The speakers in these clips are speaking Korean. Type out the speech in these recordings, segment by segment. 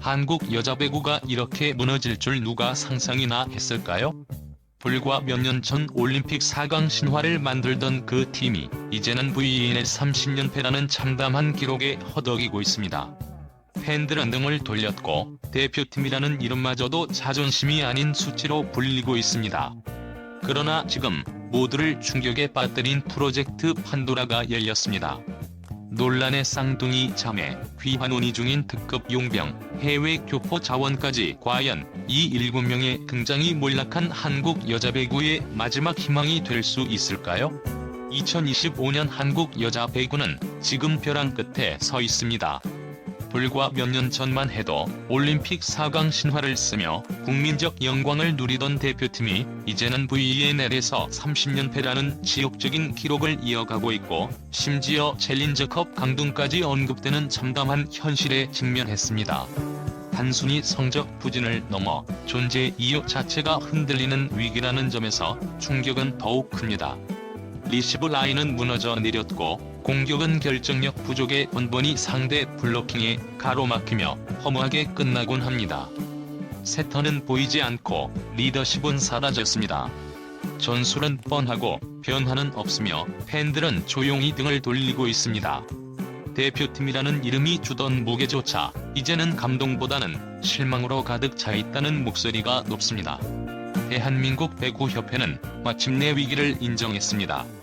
한국 여자 배구가 이렇게 무너질 줄 누가 상상이나 했을까요? 불과 몇 년 전 올림픽 4강 신화를 만들던 그 팀이 이제는 VN의 30연패라는 참담한 기록에 허덕이고 있습니다. 팬들은 등을 돌렸고 대표팀이라는 이름마저도 자존심이 아닌 수치로 불리고 있습니다. 그러나 지금 모두를 충격에 빠뜨린 프로젝트 판도라가 열렸습니다. 논란의 쌍둥이 자매, 논의 중인 특급 용병, 해외 교포 자원까지 과연 이 7명의 등장이 몰락한 한국 여자 배구의 마지막 희망이 될 수 있을까요? 2025년 한국 여자 배구는 지금 벼랑 끝에 서 있습니다. 불과 몇 년 전만 해도 올림픽 4강 신화를 쓰며 국민적 영광을 누리던 대표팀이 이제는 VNL에서 30연패라는 지옥적인 기록을 이어가고 있고 심지어 챌린저컵 강등까지 언급되는 참담한 현실에 직면했습니다. 단순히 성적 부진을 넘어 존재 이유 자체가 흔들리는 위기라는 점에서 충격은 더욱 큽니다. 리시브 라인은 무너져 내렸고 공격은 결정력 부족에 번번이 상대 블로킹에 가로막히며 허무하게 끝나곤 합니다. 세터는 보이지 않고 리더십은 사라졌습니다. 전술은 뻔하고 변화는 없으며 팬들은 조용히 등을 돌리고 있습니다. 대표팀이라는 이름이 주던 무게조차 이제는 감동보다는 실망으로 가득 차 있다는 목소리가 높습니다. 대한민국 배구협회는 마침내 위기를 인정했습니다.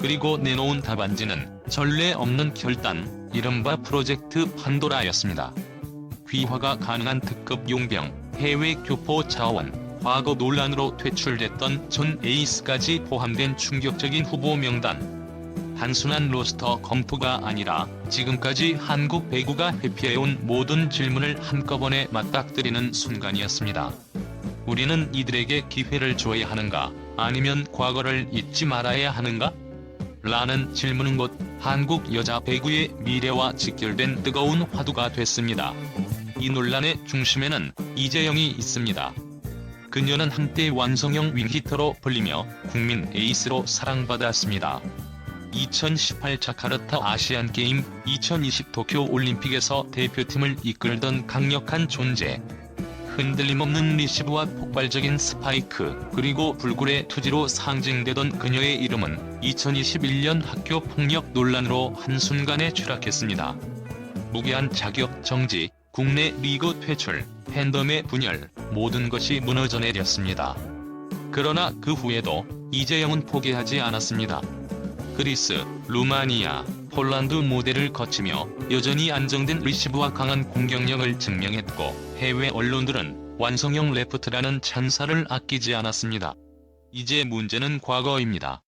그리고 내놓은 답안지는 전례 없는 결단, 이른바 프로젝트 판도라였습니다. 귀화가 가능한 특급 용병, 해외 교포 자원, 과거 논란으로 퇴출됐던 전 에이스까지 포함된 충격적인 후보 명단. 단순한 로스터 검토가 아니라 지금까지 한국 배구가 회피해온 모든 질문을 한꺼번에 맞닥뜨리는 순간이었습니다. 우리는 이들에게 기회를 줘야 하는가, 아니면 과거를 잊지 말아야 하는가? 라는 질문은 곧 한국 여자 배구의 미래와 직결된 뜨거운 화두가 됐습니다. 이 논란의 중심에는 이재영이 있습니다. 그녀는 한때 완성형 윙히터로 불리며 국민 에이스로 사랑받았습니다. 2018 자카르타 아시안게임, 2020 도쿄 올림픽에서 대표팀을 이끌던 강력한 존재. 흔들림 없는 리시브와 폭발적인 스파이크, 그리고 불굴의 투지로 상징되던 그녀의 이름은 2021년 학교 폭력 논란으로 한순간에 추락했습니다. 무기한 자격 정지, 국내 리그 퇴출, 팬덤의 분열, 모든 것이 무너져 내렸습니다. 그러나 그 후에도 이재영은 포기하지 않았습니다. 그리스, 루마니아, 폴란드 모델을 거치며 여전히 안정된 리시브와 강한 공격력을 증명했고 해외 언론들은 완성형 레프트라는 찬사를 아끼지 않았습니다. 이제 문제는 과거입니다.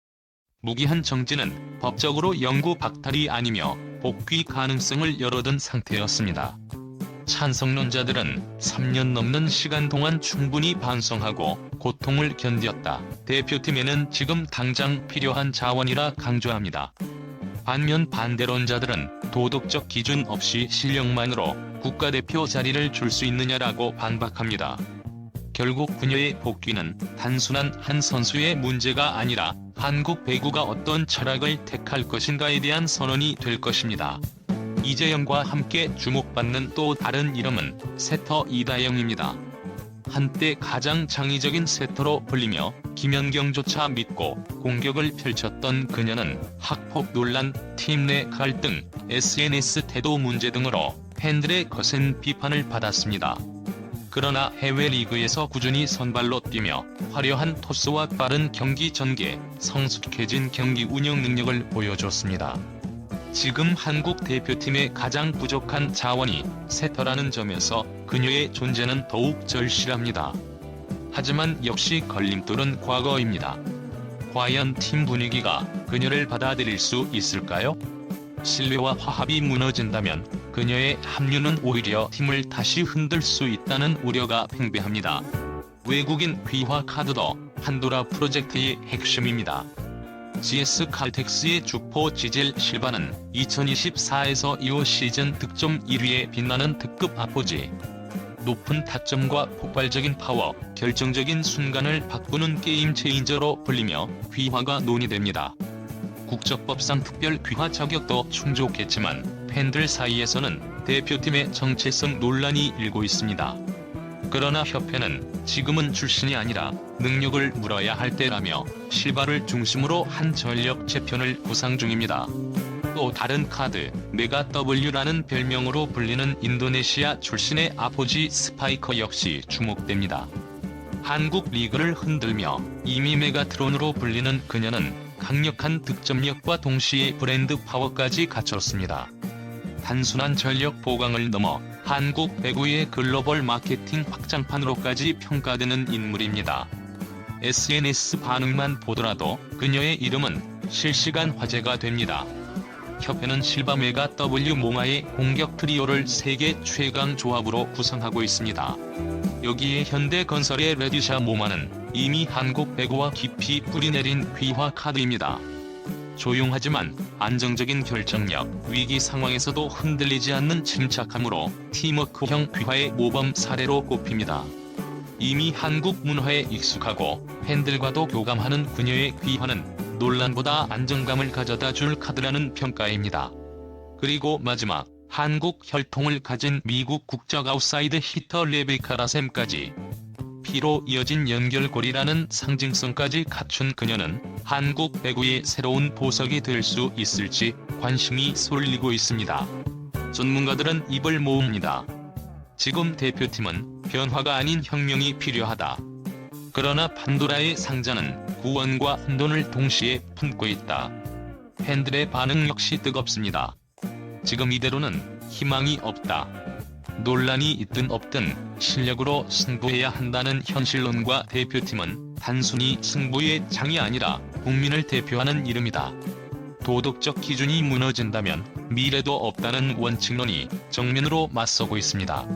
무기한 정지는 법적으로 영구 박탈이 아니며 복귀 가능성을 열어둔 상태였습니다. 찬성론자들은 3년 넘는 시간 동안 충분히 반성하고 고통을 견뎠다. 대표팀에는 지금 당장 필요한 자원이라 강조합니다. 반면 반대론자들은 도덕적 기준 없이 실력만으로 국가대표 자리를 줄 수 있느냐라고 반박합니다. 결국 그녀의 복귀는 단순한 한 선수의 문제가 아니라 한국 배구가 어떤 철학을 택할 것인가에 대한 선언이 될 것입니다. 이재영과 함께 주목받는 또 다른 이름은 세터 이다영입니다. 한때 가장 창의적인 세터로 불리며 김연경조차 믿고 공격을 펼쳤던 그녀는 학폭 논란, 팀 내 갈등, SNS 태도 문제 등으로 팬들의 거센 비판을 받았습니다. 그러나 해외 리그에서 꾸준히 선발로 뛰며 화려한 토스와 빠른 경기 전개, 성숙해진 경기 운영 능력을 보여줬습니다. 지금 한국 대표팀의 가장 부족한 자원이 세터라는 점에서 그녀의 존재는 더욱 절실합니다. 하지만 역시 걸림돌은 과거입니다. 과연 팀 분위기가 그녀를 받아들일 수 있을까요? 신뢰와 화합이 무너진다면 그녀의 합류는 오히려 팀을 다시 흔들 수 있다는 우려가 팽배합니다. 외국인 귀화 카드도 판도라 프로젝트의 핵심입니다. GS 칼텍스의 주포 지젤 실바는 2024에서 2호 시즌 득점 1위에 빛나는 특급 아포지. 높은 타점과 폭발적인 파워, 결정적인 순간을 바꾸는 게임 체인저로 불리며 귀화가 논의됩니다. 국적법상 특별 귀화 자격도 충족했지만 팬들 사이에서는 대표팀의 정체성 논란이 일고 있습니다. 그러나 협회는 지금은 출신이 아니라 능력을 물어야 할 때라며 실바를 중심으로 한 전력 재편을 구상 중입니다. 또 다른 카드, 메가 W라는 별명으로 불리는 인도네시아 출신의 아포지 스파이커 역시 주목됩니다. 한국 리그를 흔들며 이미 메가트론으로 불리는 그녀는 강력한 득점력과 동시에 브랜드 파워까지 갖췄습니다. 단순한 전력 보강을 넘어 한국 배구의 글로벌 마케팅 확장판으로까지 평가되는 인물입니다. SNS 반응만 보더라도 그녀의 이름은 실시간 화제가 됩니다. 협회는 실바메가 W 몽아의 공격 트리오를 세계 최강 조합으로 구성하고 있습니다. 여기에 현대건설의 레디샤 모마는 이미 한국 배구와 깊이 뿌리내린 귀화 카드입니다. 조용하지만 안정적인 결정력, 위기 상황에서도 흔들리지 않는 침착함으로 팀워크형 귀화의 모범 사례로 꼽힙니다. 이미 한국 문화에 익숙하고 팬들과도 교감하는 그녀의 귀화는 논란보다 안정감을 가져다 줄 카드라는 평가입니다. 그리고 마지막, 한국 혈통을 가진 미국 국적 아웃사이드 히터 레베카 라셈까지 피로 이어진 연결고리라는 상징성까지 갖춘 그녀는 한국 배구의 새로운 보석이 될 수 있을지 관심이 쏠리고 있습니다. 전문가들은 입을 모읍니다. 지금 대표팀은 변화가 아닌 혁명이 필요하다. 그러나 판도라의 상자는 구원과 혼돈을 동시에 품고 있다. 팬들의 반응 역시 뜨겁습니다. 지금 이대로는 희망이 없다. 논란이 있든 없든 실력으로 승부해야 한다는 현실론과 대표팀은 단순히 승부의 장이 아니라 국민을 대표하는 이름이다. 도덕적 기준이 무너진다면 미래도 없다는 원칙론이 정면으로 맞서고 있습니다.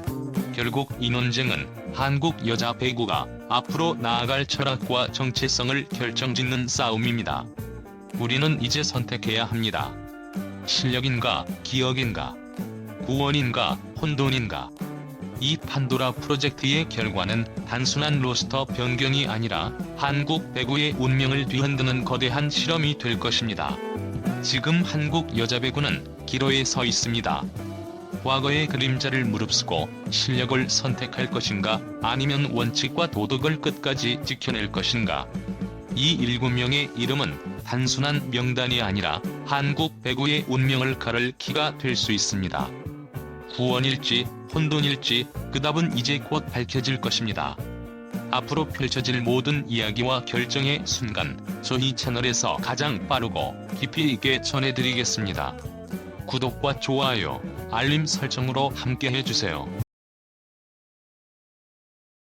결국 이 논쟁은 한국 여자 배구가 앞으로 나아갈 철학과 정체성을 결정짓는 싸움입니다. 우리는 이제 선택해야 합니다. 실력인가, 기억인가, 구원인가, 혼돈인가. 이 판도라 프로젝트의 결과는 단순한 로스터 변경이 아니라 한국 배구의 운명을 뒤흔드는 거대한 실험이 될 것입니다. 지금 한국 여자 배구는 기로에 서 있습니다. 과거의 그림자를 무릅쓰고 실력을 선택할 것인가 아니면 원칙과 도덕을 끝까지 지켜낼 것인가. 이 일곱 명의 이름은 단순한 명단이 아니라 한국 배구의 운명을 가를 키가 될 수 있습니다. 구원일지 혼돈일지 그 답은 이제 곧 밝혀질 것입니다. 앞으로 펼쳐질 모든 이야기와 결정의 순간 저희 채널에서 가장 빠르고 깊이 있게 전해드리겠습니다. 구독과 좋아요, 알림 설정으로 함께 해주세요.